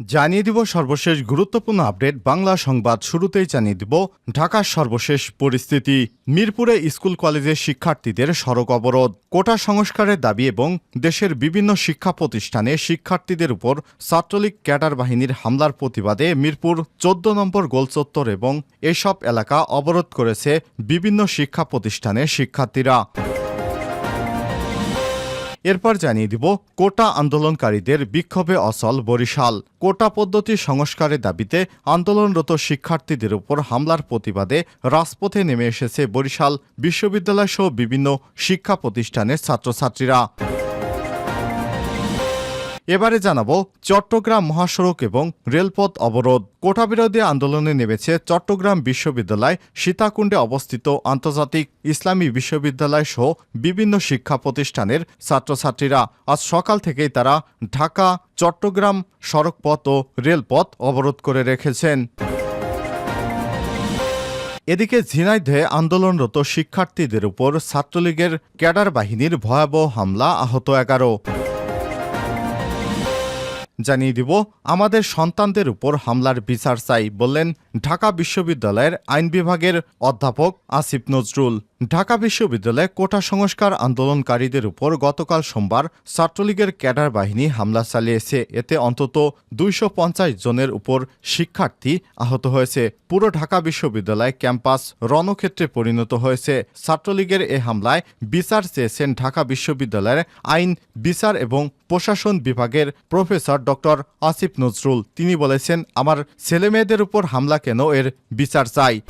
জানিয়ে দিব সর্বশেষ গুরুত্বপূর্ণ আপডেট। বাংলা সংবাদ শুরুতেই জানিয়ে দিব ঢাকার সর্বশেষ পরিস্থিতি। মিরপুরে স্কুল, কলেজের শিক্ষার্থীদের সড়ক অবরোধ। কোটা সংস্কারের দাবি এবং দেশের বিভিন্ন শিক্ষা প্রতিষ্ঠানে শিক্ষার্থীদের উপর ছাত্রলীগ ক্যাডার বাহিনীর হামলার প্রতিবাদে মিরপুর চোদ্দ নম্বর গোলচত্বর এবং এসব এলাকা অবরোধ করেছে বিভিন্ন শিক্ষা প্রতিষ্ঠানের শিক্ষার্থীরা। এরপর জানিয়ে দিব, কোটা আন্দোলনকারীদের বিক্ষোভে অসল বরিশাল। কোটা পদ্ধতি সংস্কারের দাবিতে আন্দোলনরত শিক্ষার্থীদের উপর হামলার প্রতিবাদে রাজপথে নেমে এসেছে বরিশাল বিশ্ববিদ্যালয় সহ বিভিন্ন শিক্ষা প্রতিষ্ঠানের ছাত্রছাত্রীরা। এবারে জানাব চট্টগ্রাম মহাসড়ক এবং রেলপথ অবরোধ। কোটা বিরোধী আন্দোলনে নেমেছে চট্টগ্রাম বিশ্ববিদ্যালয়, সীতাকুণ্ডে অবস্থিত আন্তর্জাতিক ইসলামী বিশ্ববিদ্যালয় সহ বিভিন্ন শিক্ষা প্রতিষ্ঠানের ছাত্রছাত্রীরা। আজ সকাল থেকেই তারা ঢাকা, চট্টগ্রাম সড়কপথ ও রেলপথ অবরোধ করে রেখেছেন। এদিকে ঝিনাইদহে আন্দোলনরত শিক্ষার্থীদের উপর ছাত্রলীগের ক্যাডার বাহিনীর ভয়াবহ হামলা আহত এগারো। জানিয়ে দিব, আমাদের সন্তানদের উপর হামলার বিচার চাই বললেন ঢাকা বিশ্ববিদ্যালয়ের আইন বিভাগের অধ্যাপক আসিফ নজরুল। ঢাকা বিশ্ববিদ্যালয়ে কোটা সংস্কার আন্দোলনকারীদের উপর গতকাল সোমবার ছাত্রলীগের ক্যাডার বাহিনী হামলা চালিয়েছে। এতে অন্তত দুইশো পঞ্চাশ জনের উপর শিক্ষার্থী আহত হয়েছে। পুরো ঢাকা বিশ্ববিদ্যালয় ক্যাম্পাস রণক্ষেত্রে পরিণত হয়েছে। ছাত্রলীগের এ হামলায় বিচার চেয়েছেন ঢাকা বিশ্ববিদ্যালয়ের আইন, বিচার এবং প্রশাসন বিভাগের প্রফেসর ডক্টর আসিফ নজরুল। তিনি বলেছেন, আমার ছেলে মেয়েদের উপর হামলা কেন? এর বিচার চাই।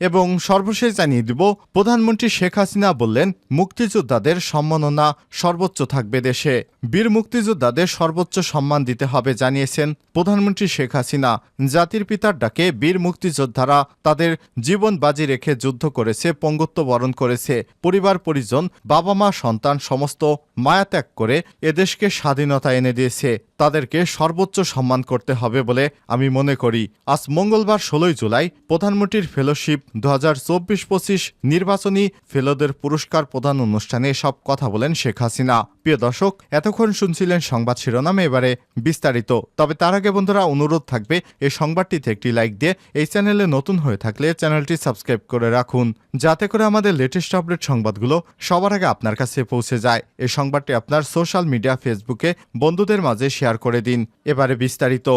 এবং সর্বশেষ জানিয়ে দিব, প্রধানমন্ত্রী শেখ হাসিনা বললেন, মুক্তিযোদ্ধাদের সম্মাননা সর্বোচ্চ থাকবে দেশে। বীর মুক্তিযোদ্ধাদের সর্বোচ্চ সম্মান দিতে হবে জানিয়েছেন প্রধানমন্ত্রী শেখ হাসিনা। জাতির পিতার ডাকে বীর মুক্তিযোদ্ধারা তাদের জীবন বাজি রেখে যুদ্ধ করেছে, পঙ্গুত্ব বরণ করেছে। পরিবার, পরিজন বাবা মা সন্তান সমস্ত মায়া ত্যাগ করে এদেশকে স্বাধীনতা এনে দিয়েছে। তাদেরকে সর্বোচ্চ সম্মান করতে হবে বলে আমি মনে করি। আজ মঙ্গলবার ষোলোই জুলাই প্রধানমন্ত্রীর ফেলোশিপ দু হাজার চব্বিশ পঁচিশ নির্বাচনী ফেলোদের পুরস্কার প্রদান অনুষ্ঠানে সব কথা বলেন শেখ হাসিনা। প্রিয় দর্শক, এতক্ষণ শুনছিলেন সংবাদ শিরোনামে। এবারে বিস্তারিত। তবে তার আগে বন্ধুরা, অনুরোধ থাকবে, এই সংবাদটিতে একটি লাইক দিয়ে এই চ্যানেলে নতুন হয়ে থাকলে চ্যানেলটি সাবস্ক্রাইব করে রাখুন, যাতে করে আমাদের লেটেস্ট আপডেট সংবাদগুলো সবার আগে আপনার কাছে পৌঁছে যায়। এই সংবাদটি আপনার সোশ্যাল মিডিয়া ফেসবুকে বন্ধুদের মাঝে শেয়ার করে দিন। এবারে বিস্তারিত।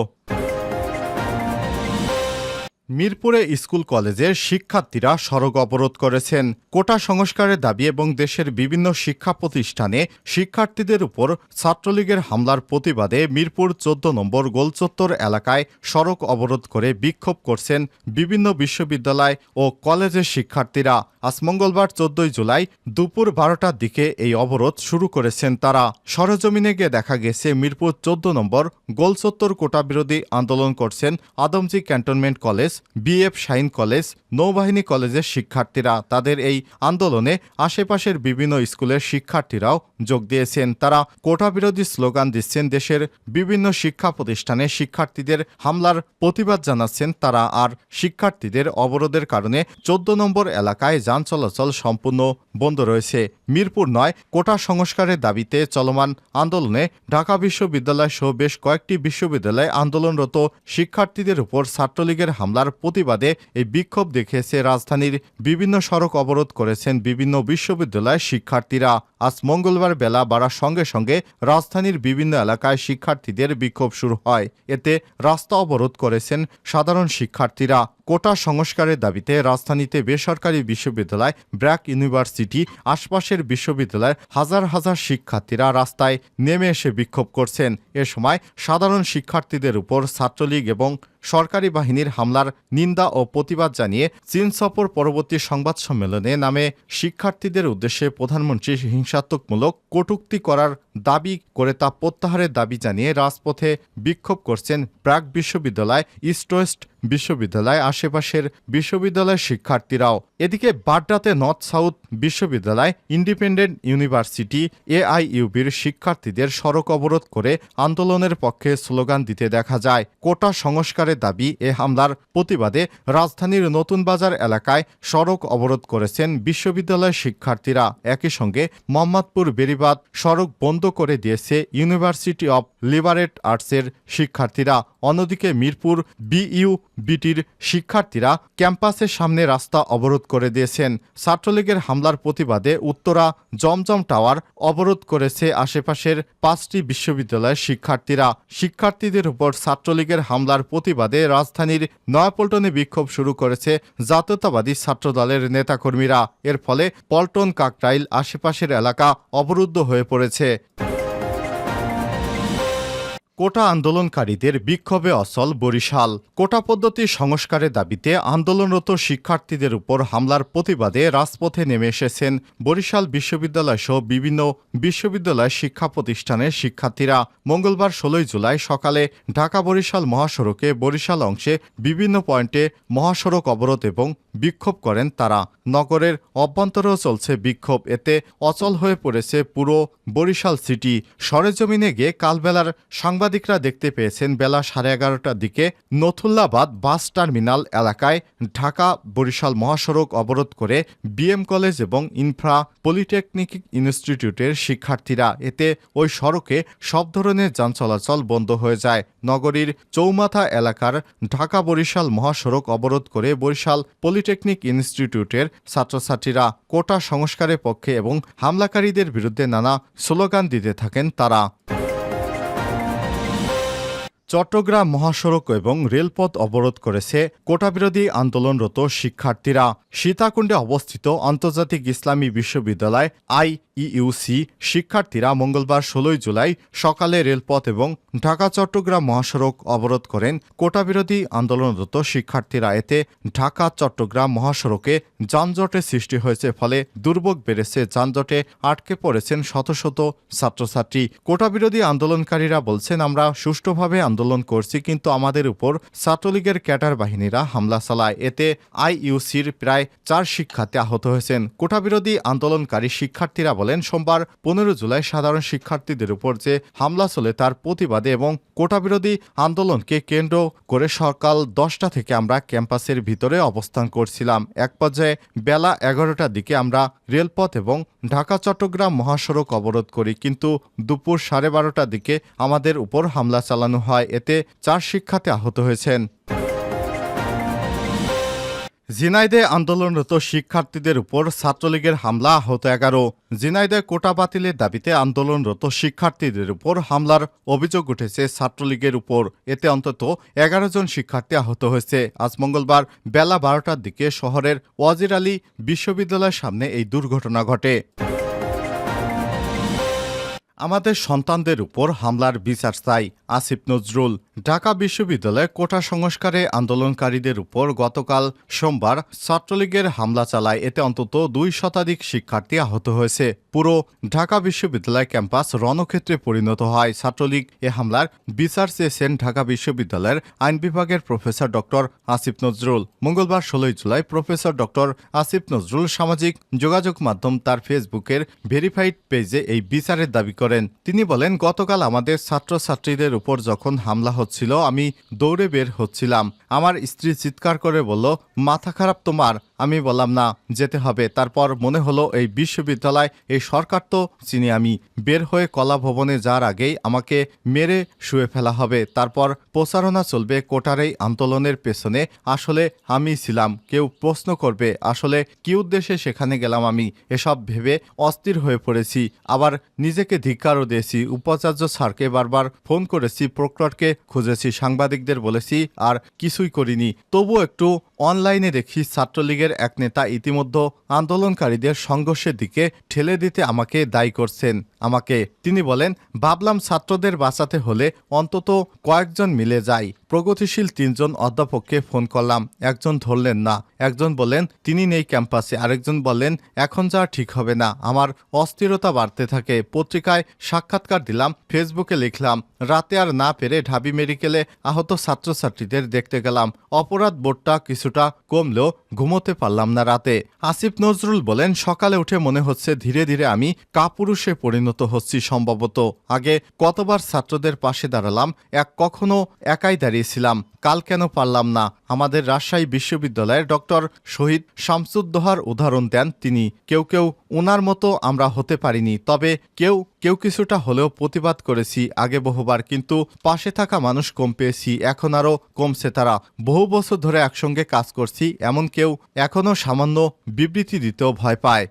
মিরপুরে স্কুল কলেজের শিক্ষার্থীরা সড়ক অবরোধ করেছেন। কোটা সংস্কারের দাবি এবং দেশের বিভিন্ন শিক্ষা প্রতিষ্ঠানে শিক্ষার্থীদের উপর ছাত্রলীগের হামলার প্রতিবাদে মিরপুর চোদ্দ নম্বর গোলচত্বর এলাকায় সড়ক অবরোধ করে বিক্ষোভ করছেন বিভিন্ন বিশ্ববিদ্যালয় ও কলেজের শিক্ষার্থীরা। আজ মঙ্গলবার চোদ্দই জুলাই দুপুর বারোটার দিকে এই অবরোধ শুরু করেছেন তারা। সরজমিনে গিয়ে দেখা গেছে, মিরপুর চোদ্দ নম্বর গোলচত্বর কোটা বিরোধী আন্দোলন করছেন Adamjee cantonment college BF Shaheen college নৌবাহিনী কলেজের শিক্ষার্থীরা তাদের এই আন্দোলনে আশেপাশের বিভিন্ন স্কুলের শিক্ষার্থীরাও যোগ দিয়েছেন। তারা কোটা বিরোধী স্লোগান দিচ্ছেন দেশের বিভিন্ন শিক্ষা প্রতিষ্ঠানে শিক্ষার্থীদের হামলার প্রতিবাদ জানাচ্ছেন তারা। আর শিক্ষার্থীদের অবরোধের কারণে চোদ্দ নম্বর এলাকায় যান চলাচল সম্পূর্ণ বন্ধ রয়েছে। মিরপুর নয়, কোটা সংস্কারের দাবিতে চলমান আন্দোলনে ঢাকা বিশ্ববিদ্যালয় সহ বেশ কয়েকটি বিশ্ববিদ্যালয়ে আন্দোলনরত শিক্ষার্থীদের উপর ছাত্রলীগের হামলার প্রতিবাদে এই বিক্ষোভ দেখিয়েছে রাজধানীর বিভিন্ন সড়ক অবরোধ করেছেন বিভিন্ন বিশ্ববিদ্যালয়ের শিক্ষার্থীরা। আজ মঙ্গলবার বেলা বাড়ার সঙ্গে সঙ্গে রাজধানীর বিভিন্ন এলাকায় শিক্ষার্থীদের বিক্ষোভ শুরু হয়। এতে রাস্তা অবরোধ করেছেন সাধারণ শিক্ষার্থীরা। কোটা সংস্কারের দাবিতে রাজধানীতে বেসরকারি বিশ্ববিদ্যালয়, ব্র্যাক ইউনিভার্সিটি আশপাশের বিশ্ববিদ্যালয়ের হাজার হাজার শিক্ষার্থীরা রাস্তায় নেমে এসে বিক্ষোভ করছেন। এ সময় সাধারণ শিক্ষার্থীদের উপর ছাত্রলীগ এবং সরকারি বাহিনীর হামলার নিন্দা ও প্রতিবাদ জানিয়ে চীন সফর পরবর্তী সংবাদ সম্মেলনে নামে শিক্ষার্থীদের উদ্দেশ্যে প্রধানমন্ত্রী হিংসাত্মকমূলক কটূক্তি করার দাবি করে তা প্রত্যাহারের দাবি জানিয়ে রাজপথে বিক্ষোভ করছেন প্রাক বিশ্ববিদ্যালয়, ইস্ট ওয়েস্ট বিশ্ববিদ্যালয় আশেপাশের বিশ্ববিদ্যালয়ের শিক্ষার্থীরাও। এদিকে বাড্ডাতে নর্থ সাউথ বিশ্ববিদ্যালয়, ইন্ডিপেন্ডেন্ট ইউনিভার্সিটি, এআইইউবির শিক্ষার্থীদের সড়ক অবরোধ করে আন্দোলনের পক্ষে স্লোগান দিতে দেখা যায়। কোটা সংস্কারের সংস্কারের দাবি, এ হামলার প্রতিবাদে রাজধানীর নতুন বাজার এলাকায় সড়ক অবরোধ করেছেন বিশ্ববিদ্যালয়ের শিক্ষার্থীরা। একই সঙ্গে মোহাম্মদপুর বেরিবাদ সড়ক বন্ধ করে দিয়েছে ইউনিভার্সিটি অব লিবারেট আর্টসের শিক্ষার্থীরা। অন্যদিকে মিরপুর বিইউ বিটির শিক্ষার্থীরা ক্যাম্পাসের সামনে রাস্তা অবরোধ করে দিয়েছেন। ছাত্রলীগের হামলার প্রতিবাদে উত্তরা জমজম টাওয়ার অবরোধ করেছে আশেপাশের পাঁচটি বিশ্ববিদ্যালয়ের শিক্ষার্থীরা। শিক্ষার্থীদের উপর ছাত্রলীগের হামলার প্রতিবাদে রাজধানীর নয়াপল্টনে বিক্ষোভ শুরু করেছে জাতীয়তাবাদী ছাত্রদলের নেতাকর্মীরা। এর ফলে পল্টন কাকরাইল আশেপাশের এলাকা অবরুদ্ধ হয়ে পড়েছে। কোটা আন্দোলনকারীদের বিক্ষোভে অচল বরিশাল। কোটা পদ্ধতি সংস্কারের দাবিতে আন্দোলনরত শিক্ষার্থীদের উপর হামলার প্রতিবাদে রাজপথে নেমে এসেছেন বরিশাল বিশ্ববিদ্যালয় সহ বিভিন্ন বিশ্ববিদ্যালয় শিক্ষা প্রতিষ্ঠানের শিক্ষার্থীরা। মঙ্গলবার ষোলোই জুলাই সকালে ঢাকা বরিশাল মহাসড়কে বরিশাল অংশে বিভিন্ন পয়েন্টে মহাসড়ক অবরোধ এবং বিক্ষোভ করেন তারা। নগরের অভ্যন্তরেও চলছে বিক্ষোভ। এতে অচল হয়ে পড়েছে পুরো বরিশাল সিটি। সরেজমিনে গিয়ে কালবেলার সাংবাদিকরা দেখতে পেয়েছেন বেলা সাড়ে এগারোটার দিকে নথুল্লাবাদ বাস টার্মিনাল এলাকায় ঢাকা বরিশাল মহাসড়ক অবরোধ করে বিএম কলেজ এবং ইনফ্রা পলিটেকনিক ইনস্টিটিউটের শিক্ষার্থীরা। এতে ওই সড়কে সব ধরনের যান চলাচল বন্ধ হয়ে যায়। নগরীর চৌমাথা এলাকার ঢাকা বরিশাল মহাসড়ক অবরোধ করে বরিশাল পলিটেকনিক ইনস্টিটিউটের ছাত্রছাত্রীরা কোটা সংস্কারের পক্ষে এবং হামলাকারীদের বিরুদ্ধে নানা স্লোগান দিতে থাকেন তারা। চট্টগ্রাম মহাসড়ক এবং রেলপথ অবরোধ করেছে কোটাবিরোধী আন্দোলনরত শিক্ষার্থীরা। সীতাকুণ্ডে অবস্থিত আন্তর্জাতিক ইসলামী বিশ্ববিদ্যালয় আইইউসি শিক্ষার্থীরা মঙ্গলবার ষোলোই জুলাই সকালে রেলপথ এবং ঢাকা চট্টগ্রাম মহাসড়ক অবরোধ করেন কোটাবিরোধী আন্দোলনরত শিক্ষার্থীরা। এতে ঢাকা চট্টগ্রাম মহাসড়কে যানজটের সৃষ্টি হয়েছে, ফলে দুর্ভোগ বেড়েছে। যানজটে আটকে পড়েছেন শত শত ছাত্রছাত্রী। কোটাবিরোধী আন্দোলনকারীরা বলছেন, আমরা সুষ্ঠুভাবে আন্দোলন করছি, কিন্তু আমাদের উপর ছাত্রলীগের ক্যাডার বাহিনীরা হামলা চালায়। এতে আইইউসির প্রায় চার শিক্ষার্থী আহত হয়েছেন। কোটাবিরোধী আন্দোলনকারী শিক্ষার্থীরা বলেন, সোমবার পনেরো জুলাই সাধারণ শিক্ষার্থীদের উপর যে হামলা চলে তার প্রতিবাদে এবং কোটাবিরোধী আন্দোলনকে কেন্দ্র করে সকাল দশটা থেকে আমরা ক্যাম্পাসের ভিতরে অবস্থান করছিলাম। এক পর্যায়ে বেলা এগারোটার দিকে আমরা রেলপথ এবং ঢাকা চট্টগ্রাম মহাসড়ক অবরোধ করি, কিন্তু দুপুর সাড়ে বারোটার দিকে আমাদের উপর হামলা চালানো হয়। এতে চার শিক্ষার্থী আহত হয়েছেন। ঝিনাইদে আন্দোলনরত শিক্ষার্থীদের উপর ছাত্রলীগের হামলা আহত এগারো। জিনাইদে কোটা বাতিলের দাবিতে আন্দোলনরত শিক্ষার্থীদের উপর হামলার অভিযোগ উঠেছে ছাত্রলীগের উপর। এতে অন্তত এগারো জন শিক্ষার্থী আহত হয়েছে। আজ মঙ্গলবার বেলা বারোটার দিকে শহরের ওয়াজির আলী বিশ্ববিদ্যালয়ের সামনে এই দুর্ঘটনা ঘটে। আমাদের সন্তানদের উপর হামলার বিচার চাই, আসিফ নজরুল। ঢাকা বিশ্ববিদ্যালয়ে কোটা সংস্কারে আন্দোলনকারীদের উপর গতকাল সোমবার ছাত্রলীগের হামলা চালায়। এতে অন্তত দুই শতাধিক শিক্ষার্থী আহত হয়েছে। পুরো ঢাকা বিশ্ববিদ্যালয় ক্যাম্পাস রণক্ষেত্রে পরিণত হয়। ছাত্রলীগ এ হামলার বিচার চেয়েছেন ঢাকা বিশ্ববিদ্যালয়ের আইন বিভাগের প্রফেসর ডক্টর আসিফ নজরুল। মঙ্গলবার ষোলোই July professor doctor Asif Nazrul সামাজিক যোগাযোগ মাধ্যম তার ফেসবুকের ভেরিফাইড পেজে এই বিচারের দাবি করেন। তিনি বলেন, গতকাল আমাদের ছাত্রছাত্রীদের উপর যখন হামলা হচ্ছিল, আমি দৌড়ে বের হচ্ছিলাম। আমার স্ত্রী চিৎকার করে বলল, মাথা খারাপ তোমার। আমি বললাম, না, যেতে হবে। তারপর মনে হলো, এই বিশ্ববিদ্যালয়, এই সরকার তো চিনি আমি। বের হয়ে কলা ভবনে যাওয়ার আগেই আমাকে মেরে শুয়ে ফেলা হবে। তারপর প্রচারণা চলবে কোটার এই আন্দোলনের পেছনে। আসলে আমি ছিলাম, কেউ প্রশ্ন করবে, আসলে কি উদ্দেশ্যে সেখানে গেলাম আমি? এসব ভেবে অস্থির হয়ে পড়েছি। আবার নিজেকে ধিক্কারও দিয়েছি। উপাচার্য স্যারকে বারবার ফোন করেছি, প্রক্টরকে খুঁজেছি, সাংবাদিকদের বলেছি, আর কিছুই করিনি। তবু একটু অনলাইনে দেখি ছাত্রলীগের এক নেতা ইতিমধ্যে আন্দোলনকারীদের সংঘর্ষের দিকে ঠেলে দিতে আমাকে দায়ী করছেন। আমাকে তিনি বলেন, ভাবলাম ছাত্রদের বাঁচাতে হলে অন্তত কয়েকজন মিলে যাই। প্রগতিশীল তিনজন অধ্যাপককে ফোন করলাম। একজন ধরলেন না। একজন বললেন তিনি নেই ক্যাম্পাসে। আরেকজন বললেন এখন যা ঠিক হবে না। আমার অস্থিরতা বাড়তে থাকে। পত্রিকায় সাক্ষাৎকার দিলাম, ফেসবুকে লিখলাম, রাতে আর না পেরে ঢাবি মেডিকেলে আহত ছাত্রছাত্রীদের দেখতে গেলাম। অপরাধ বোর্ডটা কিছুটা কমলেও ঘুমোতে পারলাম না রাতে। আসিফ নজরুল বলেন, সকালে উঠে মনে হচ্ছে ধীরে ধীরে আমি কাপুরুষে পরিণত হচ্ছি সম্ভবত। আগে কতবার ছাত্রদের পাশে দাঁড়ালাম, এক কখনো একাই দাঁড়িয়েছিলাম কাল কেন পারলাম না? আমাদের রাজশাহী বিশ্ববিদ্যালয়ের ডক্টর শহীদ শামসুদ্দোহার উদাহরণ দেন তিনি, কেউ কেউ ওনার মতো আমরা হতে পারিনি, তবে কেউ কেউ কিছুটা হলেও প্রতিবাদ করেছি আগে বহুবার, কিন্তু পাশে থাকা মানুষ কম পেয়েছি, এখন আরও কমছে তারা। বহু বছর ধরে একসঙ্গে কাজ করছি, এমন কেউ এখনও সামান্য বিবৃতি দিতেও ভয় পায়।